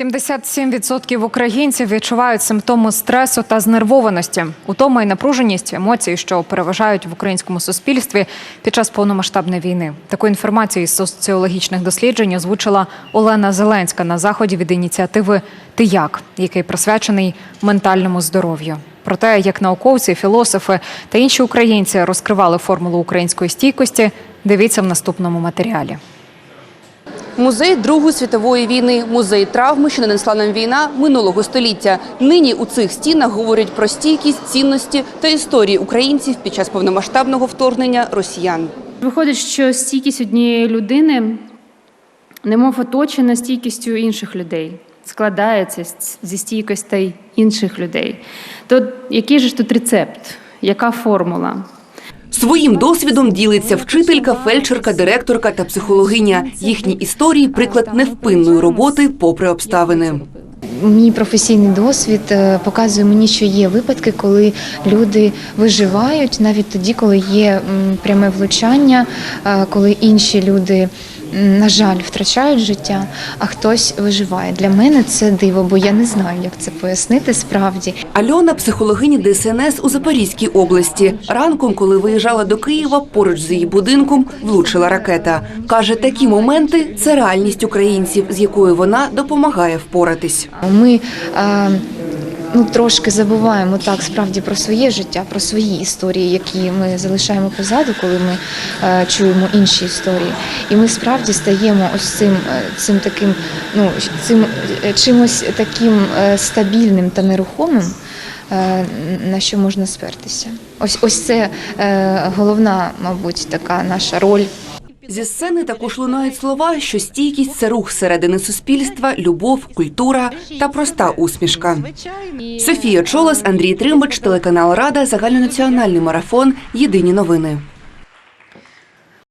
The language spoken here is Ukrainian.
77% українців відчувають симптоми стресу та знервованості. Утома і напруженість емоції, що переважають в українському суспільстві під час повномасштабної війни. Таку інформацію із соціологічних досліджень озвучила Олена Зеленська на заході від ініціативи Ти як, який присвячений ментальному здоров'ю. Про те, як науковці, філософи та інші українці розкривали формулу української стійкості, дивіться в наступному матеріалі. Музей Другої світової війни, музей травми, що нанесла нам війна минулого століття. Нині у цих стінах говорять про стійкість, цінності та історії українців під час повномасштабного вторгнення росіян. Виходить, що стійкість однієї людини немов оточена стійкістю інших людей, складається зі стійкостей інших людей. То який же ж тут рецепт? Яка формула? Своїм досвідом ділиться вчителька, фельдшерка, директорка та психологиня. Їхні історії приклад невпинної роботи попри обставини. Мій професійний досвід е, показує мені, що є випадки, коли люди виживають навіть тоді, коли є пряме влучання, е, коли інші люди, на жаль, втрачають життя, а хтось виживає. Для мене це диво, бо я не знаю, як це пояснити справді. Альона психологиня ДСНС у Запорізькій області. Ранком, коли виїжджала до Києва, поруч з її будинком влучила ракета. Каже, такі моменти це реальність українців, з якою вона допомагає впоратись. Ми е, ну, трошки забуваємо так справді про своє життя, про свої історії, які ми залишаємо позаду, коли ми е, чуємо інші історії. І ми справді стаємо ось цим, е, цим таким, ну, цим е, чимось таким е, стабільним та нерухомим. На що можна спертися? Ось ось це е, головна, мабуть, така наша роль Зі сцени також лунають слова, що стійкість це рух середини суспільства, любов, культура та проста усмішка. Софія Чолос, Андрій Тримбач, телеканал Рада, загальнонаціональний марафон. Єдині новини.